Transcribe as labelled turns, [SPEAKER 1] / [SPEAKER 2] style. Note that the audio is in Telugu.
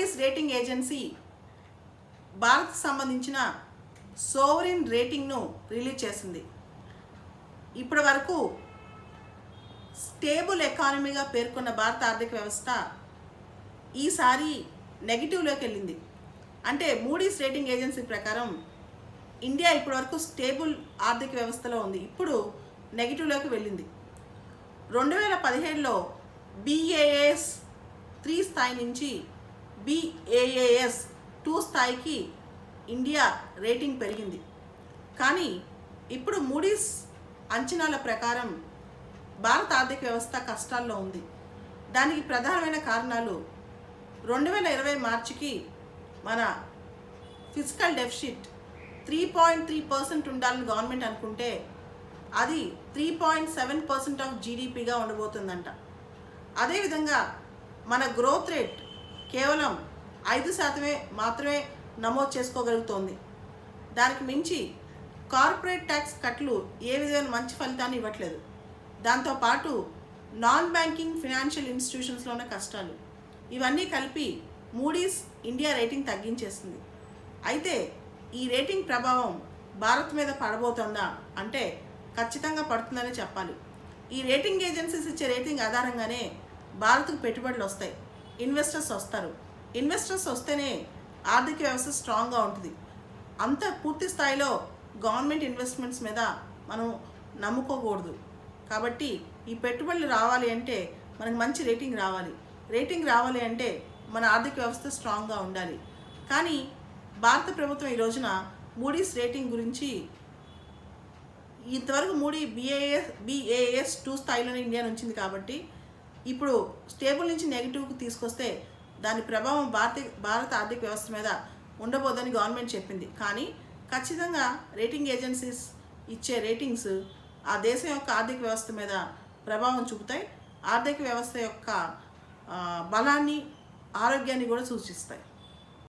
[SPEAKER 1] మూడీస్ రేటింగ్ ఏజెన్సీ భారత్ సంబంధించిన సోవరిన్ రేటింగ్ను రిలీజ్ చేసింది. ఇప్పటి వరకు స్టేబుల్ ఎకానమీగా పేర్కొన్న భారత ఆర్థిక వ్యవస్థ ఈసారి నెగిటివ్లోకి వెళ్ళింది. అంటే మూడీస్ రేటింగ్ ఏజెన్సీ ప్రకారం ఇండియా ఇప్పటివరకు స్టేబుల్ ఆర్థిక వ్యవస్థలో ఉంది. ఇప్పుడు నెగిటివ్లోకి వెళ్ళింది. రెండు వేల పదిహేడులో బీఏఎస్ త్రీ స్థాయి నుంచి బీఏఏఎస్ టూ స్థాయికి ఇండియా రేటింగ్ పెరిగింది. కానీ ఇప్పుడు మూడీస్ అంచనాల ప్రకారం భారత ఆర్థిక వ్యవస్థ కష్టాల్లో ఉంది. దానికి ప్రధానమైన కారణాలు రెండు వేల ఇరవై మార్చికి మన physical deficit three point three percent ఉండాలని గవర్నమెంట్ అనుకుంటే అది three point seven percent of జీడిపిగా ఉండబోతుందంట. అదేవిధంగా మన గ్రోత్ రేట్ కేవలం ఐదు శాతమే మాత్రమే నమోదు చేసుకోగలుగుతోంది. దానికి మించి కార్పొరేట్ ట్యాక్స్ కట్లు ఏ విధమైన మంచి ఫలితాన్ని ఇవ్వట్లేదు. దాంతోపాటు నాన్ బ్యాంకింగ్ ఫినాన్షియల్ ఇన్స్టిట్యూషన్స్లోనే కష్టాలు. ఇవన్నీ కలిపి మూడీస్ ఇండియా రేటింగ్ తగ్గించేస్తుంది అయితే ఈ రేటింగ్ ప్రభావం భారత్ మీద పడబోతుందా అంటే ఖచ్చితంగా పడుతుందనే చెప్పాలి. ఈ రేటింగ్ ఏజెన్సీస్ ఇచ్చే రేటింగ్ ఆధారంగానే భారత్కు పెట్టుబడులు వస్తాయి. ఇన్వెస్టర్స్ వస్తారు. ఇన్వెస్టర్స్ వస్తేనే ఆర్థిక వ్యవస్థ స్ట్రాంగ్గా ఉంటుంది. అంత పూర్తి స్థాయిలో గవర్నమెంట్ ఇన్వెస్ట్మెంట్స్ మీద మనం నమ్ముకోకూడదు. కాబట్టి ఈ పెట్టుబడులు రావాలి అంటే మనకు మంచి రేటింగ్ రావాలి. రేటింగ్ రావాలి అంటే మన ఆర్థిక వ్యవస్థ స్ట్రాంగ్గా ఉండాలి. కానీ భారత ప్రభుత్వం ఈ రోజున మూడీస్ రేటింగ్ గురించి ఇంతవరకు మూడీ బిఏఎస్ బిఏఎస్ టూ స్థాయిలోనే ఇండియా నుంచింది కాబట్టి ఇప్పుడు స్టేబుల్ నుంచి నెగిటివ్కి తీసుకొస్తే దాని ప్రభావం భారత భారత ఆర్థిక వ్యవస్థ మీద ఉండబోదని గవర్నమెంట్ చెప్పింది. కానీ ఖచ్చితంగా రేటింగ్ ఏజెన్సీస్ ఇచ్చే రేటింగ్స్ ఆ దేశం యొక్క ఆర్థిక వ్యవస్థ మీద ప్రభావం చూపుతాయి. ఆర్థిక వ్యవస్థ యొక్క బలాన్ని ఆరోగ్యాన్ని కూడా సూచిస్తాయి.